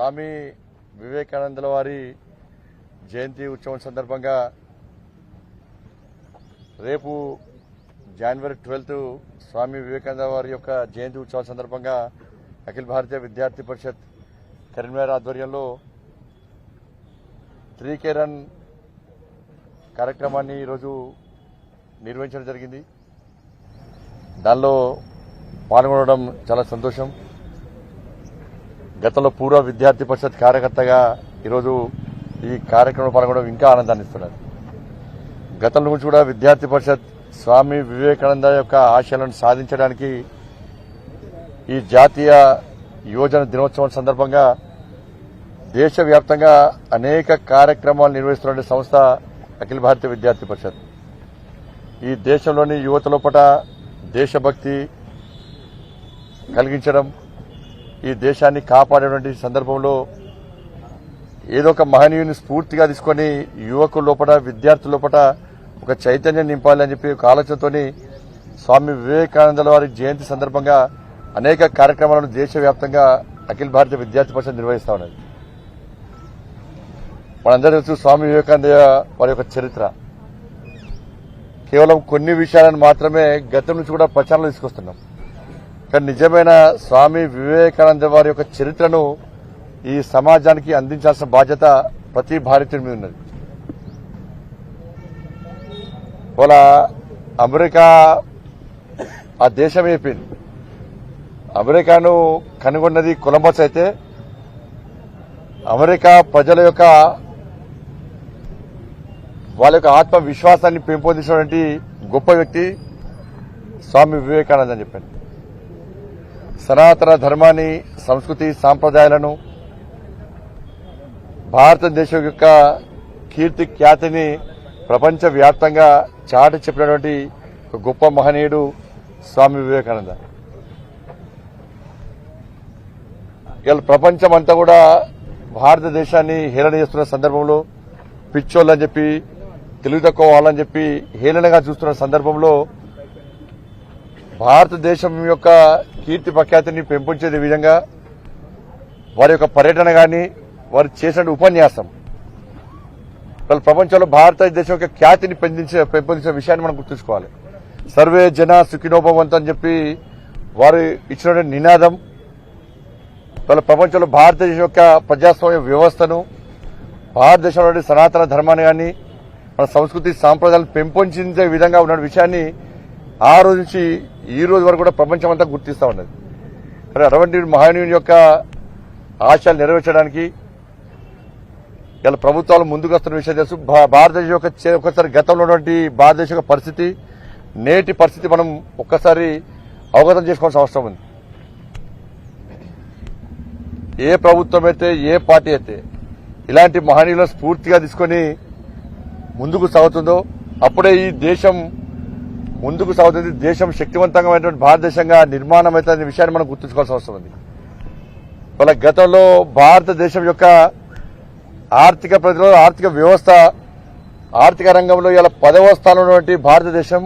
స్వామి వివేకానందుల వారి జయంతి ఉత్సవం సందర్భంగా రేపు జనవరి ట్వెల్త్ స్వామి వివేకానంద వారి యొక్క జయంతి ఉత్సవం సందర్భంగా అఖిల భారతీయ విద్యార్థి పరిషత్ కరీంనగర్ ఆధ్వర్యంలో త్రీ రన్ కార్యక్రమాన్ని ఈరోజు నిర్వహించడం జరిగింది. దానిలో పాల్గొనడం చాలా సంతోషం. గతంలో పూర్వ విద్యార్థి పరిషత్ కార్యకర్తగా ఈరోజు ఈ కార్యక్రమంలో పాల్గొనడం ఇంకా ఆనందాన్ని ఇస్తున్నారు గతంలో నుంచి కూడా విద్యార్థి పరిషత్ స్వామి వివేకానంద యొక్క ఆశయాలను సాధించడానికి ఈ జాతీయ యువజన దినోత్సవం సందర్భంగా దేశవ్యాప్తంగా అనేక కార్యక్రమాలు నిర్వహిస్తున్న సంస్థ అఖిల భారతీయ విద్యార్థి పరిషత్. ఈ దేశంలోని యువత లోపట దేశభక్తి కలిగించడం ఈ దేశాన్ని కాపాడేటువంటి సందర్భంలో ఏదో ఒక మహనీయుని స్ఫూర్తిగా తీసుకొని యువకుల లోపల విద్యార్థుల లోపల ఒక చైతన్యం నింపాలని చెప్పి ఒక ఆలోచనతోని స్వామి వివేకానందుల వారి జయంతి సందర్భంగా అనేక కార్యక్రమాలను దేశవ్యాప్తంగా అఖిల భారతీయ విద్యార్థి పరిషత్ నిర్వహిస్తా ఉన్నది. మనందరూ తెలుసు స్వామి వివేకానంద వారి యొక్క చరిత్ర. కేవలం కొన్ని విషయాలను మాత్రమే గతం నుంచి కూడా ప్రచారంలో తీసుకొస్తున్నాం. కానీ నిజమైన స్వామి వివేకానంద వారి యొక్క చరిత్రను ఈ సమాజానికి అందించాల్సిన బాధ్యత ప్రతి భారతీయుడి మీద ఉన్నది. వాళ్ళ అమెరికా ఆ దేశం అయిపోయింది. అమెరికాను కనుగొన్నది కొలంబస్ అయితే అమెరికా ప్రజల యొక్క వాళ్ళ యొక్క ఆత్మవిశ్వాసాన్ని పెంపొందించినటువంటి గొప్ప వ్యక్తి స్వామి వివేకానంద అని చెప్పాను. సనాతన ధర్మాన్ని సంస్కృతి సాంప్రదాయాలను భారతదేశం యొక్క కీర్తి ఖ్యాతిని ప్రపంచ వ్యాప్తంగా చాటి చెప్పినటువంటి గొప్ప మహనీయుడు స్వామి వివేకానంద. ఇలా ప్రపంచం అంతా కూడా భారతదేశాన్ని హేళన చేస్తున్న సందర్భంలో పిచ్చోళ్ళని చెప్పి తెలుగు తక్కువ వాళ్ళని చెప్పి హేళనగా చూస్తున్న సందర్భంలో భారతదేశం యొక్క కీర్తి ప్రఖ్యాతిని పెంపొంచే విధంగా వారి యొక్క పర్యటన కానీ వారు చేసిన ఉపన్యాసం. వాళ్ళ ప్రపంచంలో భారతదేశం యొక్క ఖ్యాతిని పెందించే పెంపొందించిన విషయాన్ని మనం గుర్తుంచుకోవాలి. సర్వే జన సుఖినోభవంతు అని చెప్పి వారు ఇచ్చిన నినాదం వాళ్ళ ప్రపంచంలో భారతదేశం యొక్క ప్రజాస్వామ్య వ్యవస్థను భారతదేశంలోని సనాతన ధర్మాన్ని కానీ మన సంస్కృతి సాంప్రదాయాలను పెంపొందించే విధంగా ఉన్న విషయాన్ని ఆ రోజు నుంచి ఈ రోజు వరకు కూడా ప్రపంచం అంతా గుర్తిస్తూ ఉన్నది. కానీ అటువంటి మహానీయుని యొక్క ఆశలు నెరవేర్చడానికి ఇలా ప్రభుత్వాలు ముందుకు వస్తున్న విషయం తెలుసు. భా- భారతదేశం యొక్క ఒకసారి గతంలో ఉన్నటువంటి భారతదేశం యొక్క పరిస్థితి నేటి పరిస్థితి మనం ఒక్కసారి అవగతం చేసుకోవాల్సిన అవసరం ఉంది. ఏ ప్రభుత్వం అయితే ఏ పార్టీ అయితే ఇలాంటి మహనీయులను స్ఫూర్తిగా తీసుకొని ముందుకు సాగుతుందో అప్పుడే ఈ దేశం ముందుకు సాగుతుంది. దేశం శక్తివంతమైనటువంటి భారతదేశంగా నిర్మాణం అవుతుందనే విషయాన్ని మనం గుర్తుంచుకోవాల్సిన అవసరం ఉంది. వాళ్ళ గతంలో భారతదేశం యొక్క ఆర్థిక ప్రతిలో ఆర్థిక వ్యవస్థ ఆర్థిక రంగంలో ఇలా పదవ స్థానంలో ఉన్నటువంటి భారతదేశం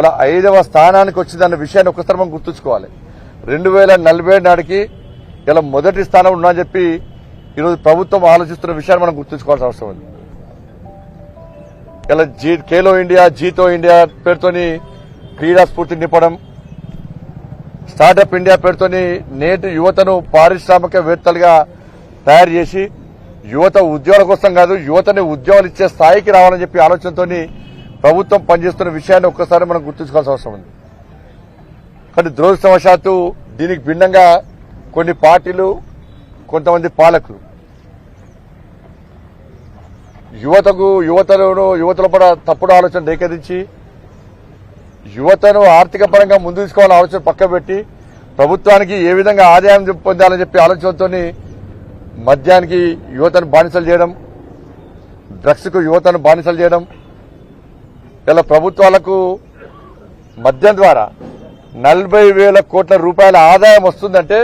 ఇలా ఐదవ స్థానానికి వచ్చిందన్న విషయాన్ని ఒకసారి మనం గుర్తుంచుకోవాలి. రెండు వేల నలభై నాటికి ఇలా మొదటి స్థానం ఉన్నా చెప్పి ఈరోజు ప్రభుత్వం ఆలోచిస్తున్న విషయాన్ని మనం గుర్తుంచుకోవాల్సిన అవసరం ఉంది. ఇలా జీ కేలో ఇండియా జీతో ఇండియా పేరుతోని క్రీడా స్ఫూర్తి నింపడం స్టార్టప్ ఇండియా పేరుతోని నేటి యువతను పారిశ్రామికవేత్తలుగా తయారు చేసి యువత ఉద్యోగాల కోసం కాదు యువతని ఉద్యోగాలు ఇచ్చే స్థాయికి రావాలని చెప్పి ఆలోచనతోని ప్రభుత్వం పనిచేస్తున్న విషయాన్ని ఒక్కసారి మనం గుర్తుంచుకోవాల్సిన అవసరం ఉంది. కానీ దురదృష్టవశాత్తు దీనికి భిన్నంగా కొన్ని పార్టీలు కొంతమంది పాలకులు యువతకు యువతలోను యువతల పడ తప్పుడు ఆలోచన రేకెదించి యువతను ఆర్థిక పరంగా ముందు తీసుకోవాలని ఆలోచన పక్క పెట్టి ప్రభుత్వానికి ఏ విధంగా ఆదాయం పొందాలని చెప్పి ఆలోచనతో మద్యానికి యువతను బానిసలు చేయడం డ్రగ్స్కు యువతను బానిసలు చేయడం ఇలా ప్రభుత్వాలకు మద్యం ద్వారా నలభై వేల కోట్ల రూపాయల ఆదాయం వస్తుందంటే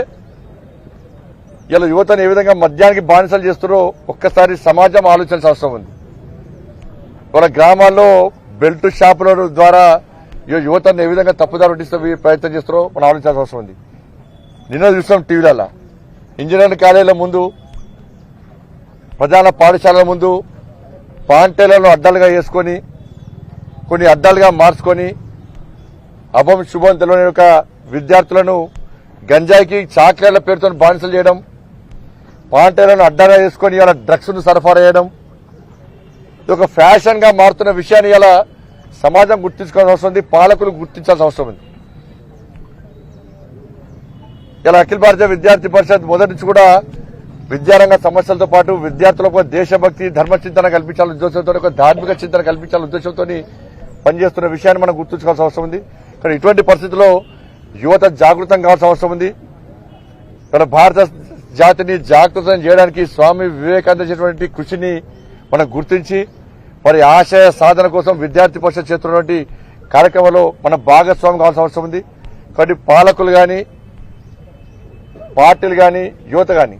ఇలా యువతను ఏ విధంగా మద్యానికి బానిసలు చేస్తారో ఒక్కసారి సమాజం ఆలోచించాల్సిన అవసరం ఉంది. వాళ్ళ గ్రామాల్లో బెల్ట్ షాపుల ద్వారా ఈ యువతను ఏ విధంగా తప్పుదారి పట్టిస్తే ప్రయత్నం చేస్తారో మనం ఆలోచించాల్సిన అవసరం ఉంది. నిన్న చూసాం టీవీలలో. ఇంజనీరింగ్ కాలేజీల ముందు ప్రధాన పాఠశాలల ముందు పాంటేలను అడ్డాలుగా వేసుకొని కొన్ని అడ్డాలుగా మార్చుకొని అభం శుభం తెలియని యొక్క విద్యార్థులను గంజాయికి చాక్లెట్ల పేరుతో బానిసలు చేయడం పాంటేలను అడ్డాగా వేసుకొని ఇలా డ్రగ్స్ను సరఫరా చేయడం. ఇది ఒక ఫ్యాషన్గా మారుతున్న విషయాన్ని ఇలా సమాజం గుర్తించుకోవాల్సిన అవసరం ఉంది పాలకులు గుర్తించాల్సిన అవసరం ఉంది. ఇలా అఖిల భారతీయ విద్యార్థి పరిషత్ మొదటి నుంచి కూడా విద్యారంగ సమస్యలతో పాటు విద్యార్థులకు దేశభక్తి ధర్మ చింతన కల్పించాలనే ఉద్దేశంతో ఒక ధార్మిక చింతన కల్పించాలనే ఉద్దేశంతో పనిచేస్తున్న విషయాన్ని మనం గుర్తుంచుకోవాల్సిన అవసరం ఉంది. కానీ ఇటువంటి పరిస్థితుల్లో యువత జాగృతం కావాల్సిన అవసరం ఉంది. ఇక్కడ భారత జాతిని జాగృతం చేయడానికి స్వామి వివేకానంద చేసినటువంటి కృషిని మనం గుర్తించి మరి ఆశయ సాధన కోసం విద్యార్థి పరిషత్ చేస్తున్నటువంటి కార్యక్రమంలో మన భాగస్వామి కావాల్సిన అవసరం ఉంది. కాబట్టి పాలకులు గాని పార్టీలు గాని యువత గాని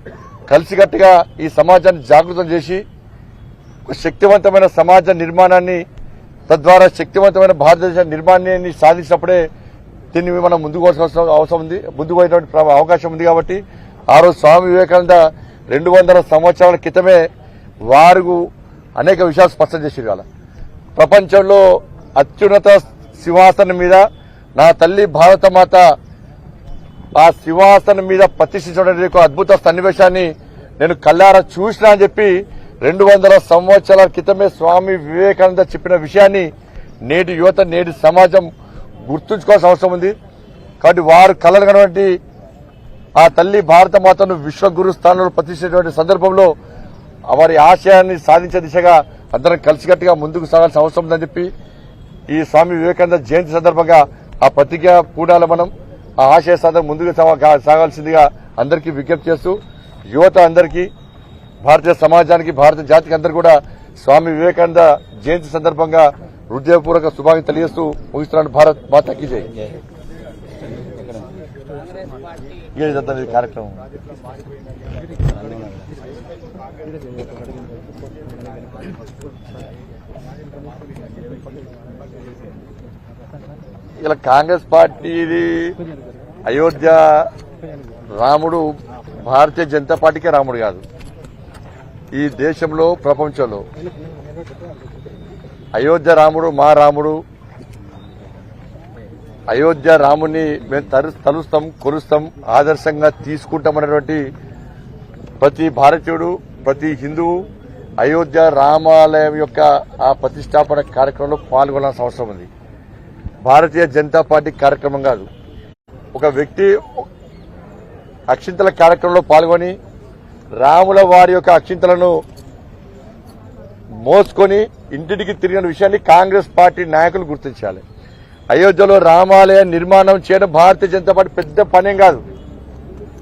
కలిసికట్టుగా ఈ సమాజాన్ని జాగృతం చేసి శక్తివంతమైన సమాజ నిర్మాణాన్ని తద్వారా శక్తివంతమైన భారతదేశ నిర్మాణాన్ని సాధించినప్పుడే దీన్ని మనం ముందుకు అవసరం ఉంది. ముందుకు అవకాశం ఉంది కాబట్టి ఆ రోజు స్వామి వివేకానంద రెండు వందల సంవత్సరాల క్రితమే వారు అనేక విషయాలు స్పష్టం చేసి వాళ్ళ ప్రపంచంలో అత్యున్నత సింహాసనం మీద నా తల్లి భారతమాత ఆ సింహాసనం మీద ప్రతిష్ఠించడం ఒక అద్భుత సన్నివేశాన్ని నేను కళ్ళారా చూసినా అని చెప్పి రెండు వందల సంవత్సరాల క్రితమే స్వామి వివేకానంద చెప్పిన విషయాన్ని నేటి యువత నేటి సమాజం గుర్తుంచుకోవాల్సిన అవసరం ఉంది. కాబట్టి వారు కలగనటువంటి ఆ తల్లి భారత మాతను విశ్వగురు స్థానంలో ప్రతిష్ఠించినటువంటి సందర్భంలో వారి ఆశయాన్ని సాధించే దిశగా అందరం కలిసికట్టుగా ముందుకు సాగాల్సిన అవసరం ఉందని చెప్పి ఈ స్వామి వివేకానంద జయంతి సందర్భంగా ఆ ప్రతిజ్ఞ కూడాల మనం ఆ ఆశయ సాధన ముందుకు సాగాల్సిందిగా అందరికీ విజ్ఞప్తి చేస్తూ యువత అందరికీ భారతీయ సమాజానికి భారత జాతికి అందరు కూడా స్వామి వివేకానంద జయంతి సందర్భంగా హృదయపూర్వక శుభాన్ని తెలియజేస్తూ ముగిస్తున్నాను. భారత్ మా జై. ఏ చేద్దాం కార్యక్రమం. ఇలా కాంగ్రెస్ పార్టీది అయోధ్య రాముడు భారతీయ జనతా పార్టీకే రాముడు కాదు. ఈ దేశంలో ప్రపంచంలో అయోధ్య రాముడు మా రాముడు అయోధ్య రాముని మేము తరు తలుస్తాం కొలుస్తాం ఆదర్శంగా తీసుకుంటామనేటువంటి ప్రతి భారతీయుడు ప్రతి హిందువు అయోధ్య రామాలయం యొక్క ఆ ప్రతిష్టాపన కార్యక్రమంలో పాల్గొనాల్సిన అవసరం ఉంది. భారతీయ జనతా పార్టీ కార్యక్రమం కాదు. ఒక వ్యక్తి అక్షింతల కార్యక్రమంలో పాల్గొని రాముల వారి యొక్క అక్షింతలను మోసుకొని ఇంటికి తిరిగిన విషయాన్ని కాంగ్రెస్ పార్టీ నాయకులు గుర్తించాలి. అయోధ్యలో రామాలయ నిర్మాణం చేయడం భారతీయ జనతా పార్టీ పెద్ద పనేం కాదు.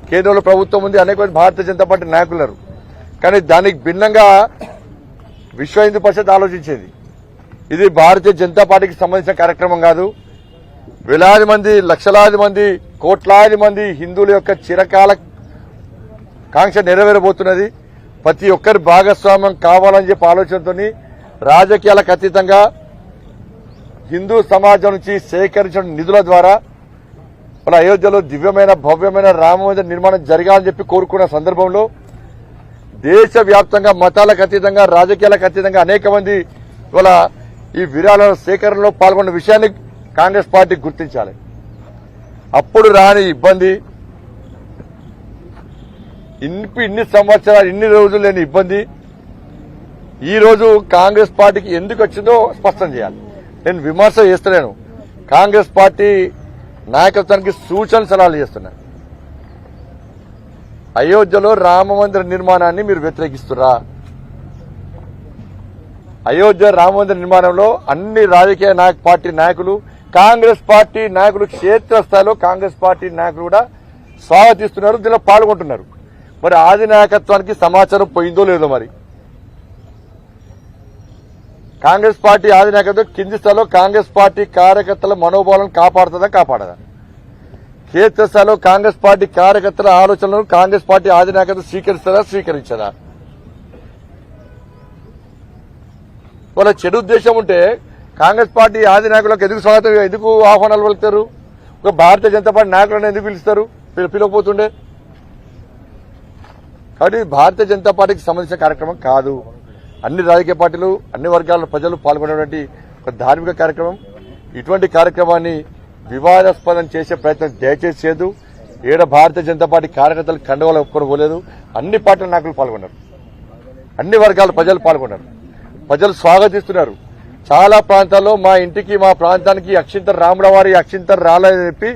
కేంద్రంలో ప్రభుత్వం ఉంది అనేక భారతీయ జనతా పార్టీ నాయకులు కానీ దానికి భిన్నంగా విశ్వ హిందూ పరిషత్ ఆలోచించేది. ఇది భారతీయ జనతా పార్టీకి సంబంధించిన కార్యక్రమం కాదు. వేలాది మంది లక్షలాది మంది కోట్లాది మంది హిందువుల యొక్క చిరకాల కాంక్ష నెరవేరబోతున్నది. ప్రతి ఒక్కరి భాగస్వామ్యం కావాలని చెప్పి ఆలోచనతో రాజకీయాలకు అతీతంగా హిందూ సమాజం నుంచి సేకరించిన నిధుల ద్వారా మన అయోధ్యలో దివ్యమైన భవ్యమైన రామమందిర నిర్మాణం జరగాలని చెప్పి కోరుకున్న సందర్భంలో దేశవ్యాప్తంగా మతాలకు అతీతంగా రాజకీయాలకు అతీతంగా అనేక మంది ఇవాళ ఈ విరాళాల సేకరణలో పాల్గొన్న విషయాన్ని కాంగ్రెస్ పార్టీ గుర్తించాలి. అప్పుడు రాని ఇబ్బంది ఇన్ని ఇన్ని సంవత్సరాలు ఇన్ని రోజులు లేని ఇబ్బంది ఈ రోజు కాంగ్రెస్ పార్టీకి ఎందుకు వచ్చిందో స్పష్టం చేయాలి. నేను విమర్శ చేస్తలేను. కాంగ్రెస్ పార్టీ నాయకత్వానికి సూచన సలహాలు చేస్తున్నాను అయోధ్యలో రామ మందిర నిర్మాణాన్ని మీరు వ్యతిరేకిస్తురా అయోధ్య రామ మందిర నిర్మాణంలో అన్ని రాజకీయ నాయక పార్టీ నాయకులు కాంగ్రెస్ పార్టీ నాయకులు క్షేత్రస్థాయిలో కాంగ్రెస్ పార్టీ నాయకులు కూడా స్వాగతిస్తున్నారు దీనిలో పాల్గొంటున్నారు. మరి ఆది నాయకత్వానికి సమాచారం పోయిందో లేదో మరి? కాంగ్రెస్ పార్టీ ఆది కింది స్థాయిలో కాంగ్రెస్ పార్టీ కార్యకర్తల మనోభావాలను కాపాడుతుందా కాపాడదా స్థాయిలో కాంగ్రెస్ పార్టీ కార్యకర్తల ఆలోచనలను కాంగ్రెస్ పార్టీ ఆది స్వీకరిస్తారా స్వీకరించదా? వాళ్ళ చెడు ఉద్దేశం ఉంటే కాంగ్రెస్ పార్టీ ఆది నాయకులకు ఎందుకు స్వాగతం ఎందుకు ఆహ్వానాలు పలుకుతారు? ఒక భారతీయ జనతా పార్టీ నాయకులను ఎందుకు పిలుస్తారు? పిల- పిలవకపోతుండే. కాబట్టి భారతీయ జనతా పార్టీకి సంబంధించిన కార్యక్రమం కాదు. అన్ని రాజకీయ పార్టీలు అన్ని వర్గాల ప్రజలు పాల్గొనేటువంటి ఒక ధార్మిక కార్యక్రమం. ఇటువంటి కార్యక్రమాన్ని వివాదాస్పదం చేసే ప్రయత్నం దయచేసి చేయదు ఏడ భారతీయ జనతా పార్టీ కార్యకర్తలు కండవాళ్ళు ఒప్పుకొని పోలేదు. అన్ని పార్టీల నాయకులు పాల్గొన్నారు. అన్ని వర్గాల ప్రజలు పాల్గొన్నారు. ప్రజలు స్వాగతిస్తున్నారు. చాలా ప్రాంతాల్లో మా ఇంటికి మా ప్రాంతానికి అక్షింతర్ రాముడవారి అక్షింతర్ రాలేదని చెప్పి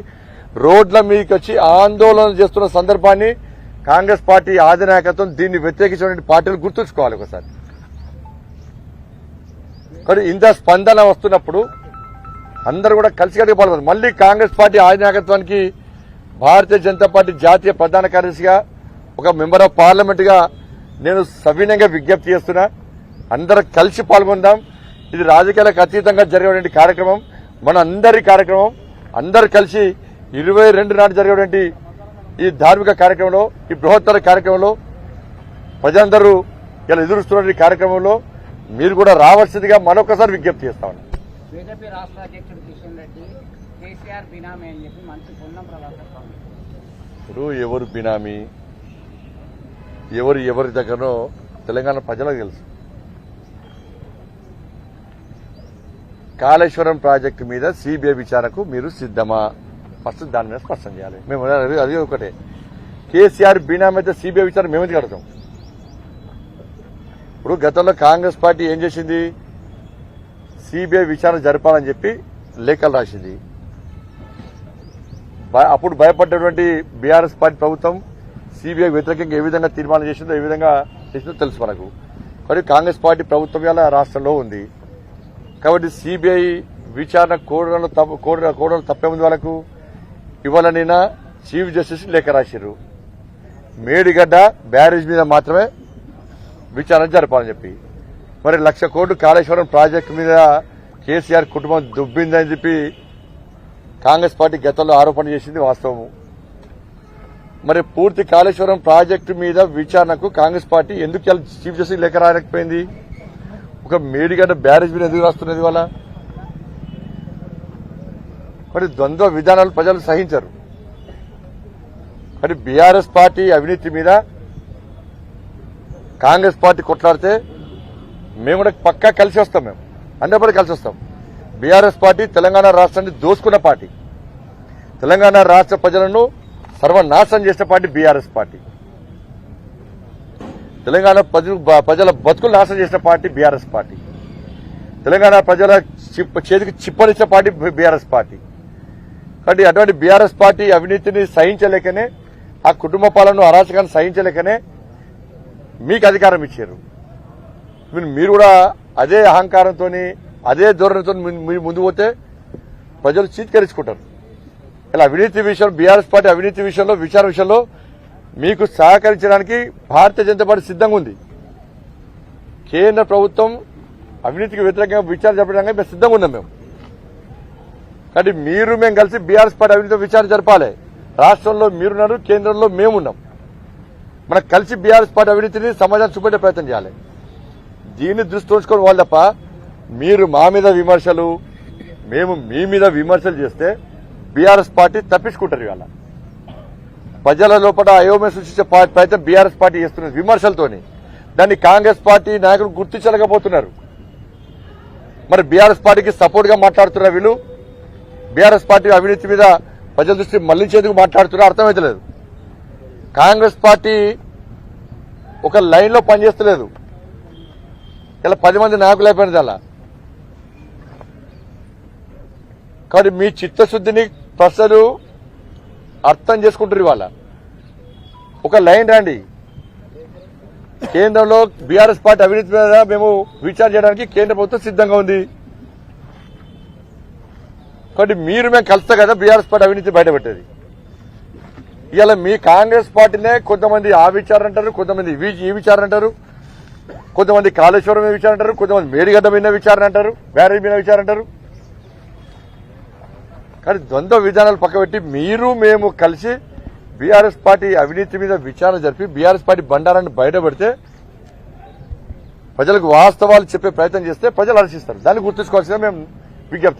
రోడ్ల మీదకి వచ్చి ఆందోళన చేస్తున్న సందర్భాన్ని కాంగ్రెస్ పార్టీ అధినాయకత్వం దీన్ని వ్యతిరేకించిన పార్టీలు గుర్తుంచుకోవాలి ఒకసారి. కానీ ఇంత స్పందన వస్తున్నప్పుడు అందరూ కూడా కలిసికట్టుగా పాల్గొన్నారు. మళ్ళీ కాంగ్రెస్ పార్టీ ఆధినాయకత్వానికి భారతీయ జనతా పార్టీ జాతీయ ప్రధాన కార్యదర్శిగా ఒక మెంబర్ ఆఫ్ పార్లమెంట్గా నేను సవినయంగా విజ్ఞప్తి చేస్తున్నా. అందరూ కలిసి పాల్గొందాం. ఇది రాజకీయాలకు అతీతంగా జరిగేటువంటి కార్యక్రమం మన అందరి కార్యక్రమం. అందరు కలిసి ఇరవై రెండు నాడు జరిగేటువంటి ఈ ధార్మిక కార్యక్రమంలో ఈ బృహత్తర కార్యక్రమంలో ప్రజలందరూ ఇలా ఎదురుస్తున్న కార్యక్రమంలో మీరు కూడా రావాల్సిందిగా మరొకసారి విజ్ఞప్తి చేస్తామని బీజేపీ రాష్ట్ర అధ్యక్షుడు కిషన్ రెడ్డి కేసీఆర్ బినామీ అని చెప్పి మంచి పొన్నం ప్రభాకర్ స్వామి ఇప్పుడు ఎవరు బినామీ? ఎవరు ఎవరి దగ్గరనో తెలంగాణ ప్రజలకు తెలుసు. కాళేశ్వరం ప్రాజెక్టు మీద సిబిఐ విచారణకు మీరు సిద్ధమా? ఫస్ట్ దాని మీద స్పష్టం చేయాలి. మేము అది ఒకటే. కేసీఆర్ బినామీ అయితే సిబిఐ విచారణ మేము ఎందుకు అడతాం ఇప్పుడు గతంలో కాంగ్రెస్ పార్టీ ఏం చేసింది? సిబిఐ విచారణ జరపాలని చెప్పి లేఖలు రాసింది. భయ- అప్పుడు భయపడ్డటువంటి బీఆర్ఎస్ పార్టీ ప్రభుత్వం సిబిఐ వ్యతిరేకంగా ఏ విధంగా తీర్మానం చేసిందో ఏ విధంగా చేసిందో తెలుసు మనకు. కానీ కాంగ్రెస్ పార్టీ ప్రభుత్వం ఇలా రాష్ట్రంలో ఉంది. కాబట్టి సిబిఐ విచారణ కోడలు తప్ప కోడ- కోడలు తప్పేముంది వాళ్ళకు. ఇవాళ నిన్న చీఫ్ జస్టిస్ లేఖ రాశారు మేడిగడ్డ బ్యారేజ్ మీద మాత్రమే విచారణ జరపాలని చెప్పి. మరి లక్ష కోట్లు కాళేశ్వరం ప్రాజెక్టు మీద కేసీఆర్ కుటుంబం దుబ్బిందని చెప్పి కాంగ్రెస్ పార్టీ గతంలో ఆరోపణ చేసింది వాస్తవము. మరి పూర్తి కాళేశ్వరం ప్రాజెక్టు మీద విచారణకు కాంగ్రెస్ పార్టీ ఎందుకు చీఫ్ జస్టిస్ లేఖ రాయలేకపోయింది ఒక మేడిగడ్డ బ్యారేజ్ మీద ఎందుకు రాస్తున్నది వాళ్ళ మరి ద్వంద్వ విధానాలు ప్రజలు సహించరు. మరి బీఆర్ఎస్ పార్టీ అవినీతి మీద కాంగ్రెస్ పార్టీ కొట్లాడితే మేము కూడా పక్కా కలిసి వస్తాం మేము. అందరిపడి కలిసి వస్తాం. బీఆర్ఎస్ పార్టీ తెలంగాణ రాష్ట్రాన్ని దోసుకున్న పార్టీ. తెలంగాణ రాష్ట్ర ప్రజలను సర్వనాశనం చేసిన పార్టీ బీఆర్ఎస్ పార్టీ. తెలంగాణ ప్రజలు ప్రజల బతుకులు నాశనం చేసిన పార్టీ బీఆర్ఎస్ పార్టీ. తెలంగాణ ప్రజల చిప్- చేతికి చిప్పనిచ్చిన పార్టీ బీఆర్ఎస్ పార్టీ. కాబట్టి అటువంటి బీఆర్ఎస్ పార్టీ అవినీతిని సహించలేకనే ఆ కుటుంబ పాలన అరాచకాన్ని సహించలేకనే మీకు అధికారం ఇచ్చారు. మీరు మీరు కూడా అదే అహంకారంతో అదే ధోరణితో మీరు ముందు పోతే ప్రజలు చీత్కరించుకుంటారు. ఇలా అవినీతి విషయంలో బీఆర్ఎస్ పార్టీ అవినీతి విషయంలో విచార విషయంలో మీకు సహకరించడానికి భారతీయ జనతా పార్టీ సిద్ధంగా ఉంది. కేంద్ర ప్రభుత్వం అవినీతికి వ్యతిరేకంగా విచారణ జరపడానికి మేము సిద్ధంగా ఉన్నాం మేము. కాబట్టి మీరు మేము కలిసి బీఆర్ఎస్ పార్టీ అవినీతి విచారణ జరపాలి. రాష్ట్రంలో మీరున్నారు కేంద్రంలో మేమున్నాం. మనం కలిసి బీఆర్ఎస్ పార్టీ అవినీతిని సమాజాన్ని చూపెట్టే ప్రయత్నం చేయాలి. దీన్ని దృష్టి ఉంచుకొని వాళ్ళు తప్ప మీరు మా మీద విమర్శలు మేము మీ మీద విమర్శలు చేస్తే బీఆర్ఎస్ పార్టీ తప్పించుకుంటారు ఇవాళ. ప్రజల లోపల అయోమయం సృష్టించే ప్రయత్నం బీఆర్ఎస్ పార్టీ చేస్తున్నది విమర్శలతోని. దాన్ని కాంగ్రెస్ పార్టీ నాయకులు గుర్తించలేకపోతున్నారు మరి బీఆర్ఎస్ పార్టీకి సపోర్ట్గా మాట్లాడుతున్నారు మాట్లాడుతున్న వీళ్ళు బీఆర్ఎస్ పార్టీ అవినీతి మీద ప్రజల దృష్టి మళ్ళించేందుకు మాట్లాడుతున్నా అర్థమైతలేదు. కాంగ్రెస్ పార్టీ ఒక లైన్లో పనిచేస్తలేదు. ఇలా పది మంది నాయకులు అయిపోయినది అలా కాబట్టి మీ చిత్తశుద్ధిని ప్రజలు అర్థం చేసుకుంటారు ఇవాళ. ఒక లైన్ రండి. కేంద్రంలో బీఆర్ఎస్ పార్టీ అవినీతి మీద మేము విచారణ చేయడానికి కేంద్ర ప్రభుత్వం సిద్ధంగా ఉంది. కాబట్టి మీరు మేము కలిస్తే కదా బీఆర్ఎస్ పార్టీ అవినీతి బయటపెట్టేది. ఇలా మీ కాంగ్రెస్ పార్టీనే కొంతమంది ఆ విచారణ అంటారు కొంతమంది ఈ విచారణ అంటారు కొంతమంది కాళేశ్వరం మీద విచారణ అంటారు కొంతమంది మేడిగడ్డ మీద విచారణ అంటారు బ్యారేజ్ మీద విచారణ అంటారు. కానీ ద్వంద్వ విధానాలు పక్కబెట్టి మీరు మేము కలిసి బీఆర్ఎస్ పార్టీ అవినీతి మీద విచారణ జరిపి బీఆర్ఎస్ పార్టీ బండారాన్ని బయటపెడితే ప్రజలకు వాస్తవాలు చెప్పే ప్రయత్నం చేస్తే ప్రజలు హర్షిస్తారు. దాన్ని గుర్తుంచుకోవాల్సిందే మేము విజ్ఞప్తి చేస్తాం